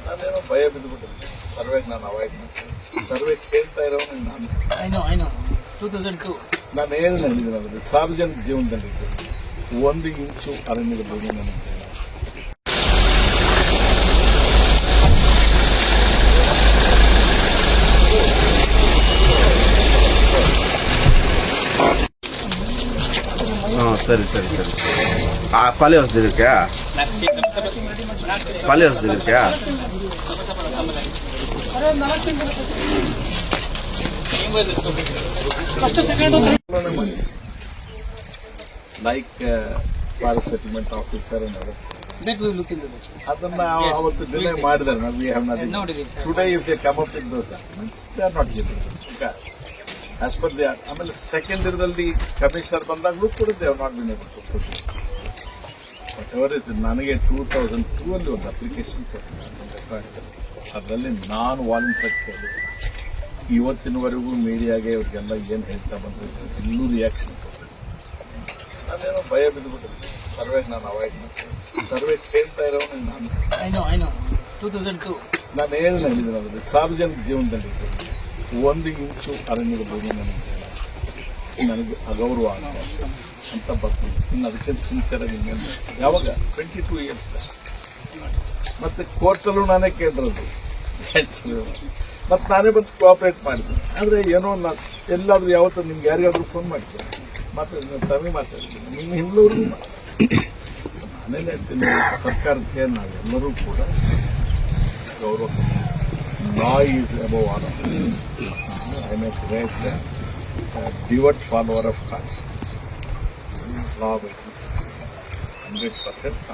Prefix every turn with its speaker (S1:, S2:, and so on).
S1: ನಾನೇನೋ ಭಯ ಬಿದ್ದುಬಿಟ್ಟಿದ್ದೆ ಸರ್ವೆಗೆ ನಾನು ಅವಾಯ್ಡ್ ಮಾಡ್ತೀನಿ ಸರ್ವೆ ಕೇಳ್ತಾ ಇರೋನು ನಾನು
S2: I know, I know. 2002.
S1: ನಾನು ಏನು ಹೇಳಿದ್ದೀನಿ ಅದರಲ್ಲಿ ಸಾರ್ವಜನಿಕ ಜೀವನದಲ್ಲಿ ಒಂದು ಇಂಚು ಅರಣ್ಯದ ಭೂಮಿ ನನಗೆ ಬೇಡ.
S3: ಹಾಂ ಸರಿ ಸರಿ ಸರಿ ಆ ಪಾಲಿ ಹೌಸ್ ಇದಕ್ಕೆ ಪಾಲಿ
S1: ಲೈಕ್ ಸೆಟಲ್ಮೆಂಟ್ ಆಫೀಸರ್ ಅದನ್ನ ಅವತ್ತು ಡಿಲೇ ಮಾಡಿದ್ದಾರೆ. We have nothing today if they come up with those documents they are not giving because as per they ಆಮೇಲೆ ಸೆಕೆಂಡ್ ಇಯರ್ದಲ್ಲಿ ಕಮಿಷನರ್ ಬಂದಾಗಲೂ ಕೂಡ they not been able to produce ever is ನನಗೆ two thousand two ಅಲ್ಲಿ ಒಂದು application ಕೊಟ್ಟಿದ್ದಾರೆ. ಅದರಲ್ಲಿ ನಾನು ವಾಲಂಟಿಯರ್ ಕೇಳಿ ಇವತ್ತಿನವರೆಗೂ ಮೀಡಿಯಾಗೆ ಇವ್ರಿಗೆಲ್ಲ ಏನು ಹೇಳ್ತಾ ಬಂದ್ರು ಇನ್ನೂ ರಿಯಾಕ್ಷನ್ ನಾನೇನೋ ಭಯ ಬಿದ್ದುಬಿಟ್ಟಿದ್ದೆ ಸರ್ವೆ ನಾನು ಅವಾಯ್ಡ್ ಮಾಡ್ತೀನಿ. ಸರ್ವೆ ಕೇಳ್ತಾ ಇರೋನು ನಾನು.
S2: I thousand two know. 2002.
S1: ನಾನು ಏನು ಹೇಳಿದ್ದೀನಿ ಅದರಲ್ಲಿ ಸಾರ್ವಜನಿಕ ಜೀವನದಲ್ಲಿ ಒಂದು ಇಂಚು ಅರಣ್ಯದ ಭೂಮಿ ನನಗೆ. ನನಗೆ ಅಗೌರವ ಅಂತ ಬರ್ತೀನಿ. ಇನ್ನು ಅದಕ್ಕೆ ಸಿನ್ಸಿಯರ್ ಆಗಿ ಇನ್ನೇನು ಯಾವಾಗ? ಟ್ವೆಂಟಿ ಟೂ ಇಯರ್ಸ್ ಮತ್ತೆ ಕೋರ್ಟಲ್ಲೂ ನಾನೇ ಕೇಳಿರೋದು. ಮತ್ತೆ ನಾನೇ ಬಂದು ಕೋಆಪ್ರೇಟ್ ಮಾಡಿದ್ದೀನಿ ಆದರೆ ಏನೋ ನಾನು ಎಲ್ಲಾದರೂ ಯಾವತ್ತೂ ನಿಮ್ಗೆ ಯಾರಿಗಾದರೂ ಫೋನ್ ಮಾಡ್ತೀನಿ. ಮಾತಾಡ್ತೀನಿ ತಮಿಳು ಮಾತಾಡ್ತೀನಿ. ನಿಮ್ಮ ಹಿಂದೂರಿಗೂ ನಾನೇನು ಹೇಳ್ತೀನಿ, ಸರ್ಕಾರಕ್ಕೆ ನಾವೆಲ್ಲರೂ ಕೂಡ ಗೌರವ law is above all I may great devout follower of caste లాభ హండ్రెడ్ పర్సెంట్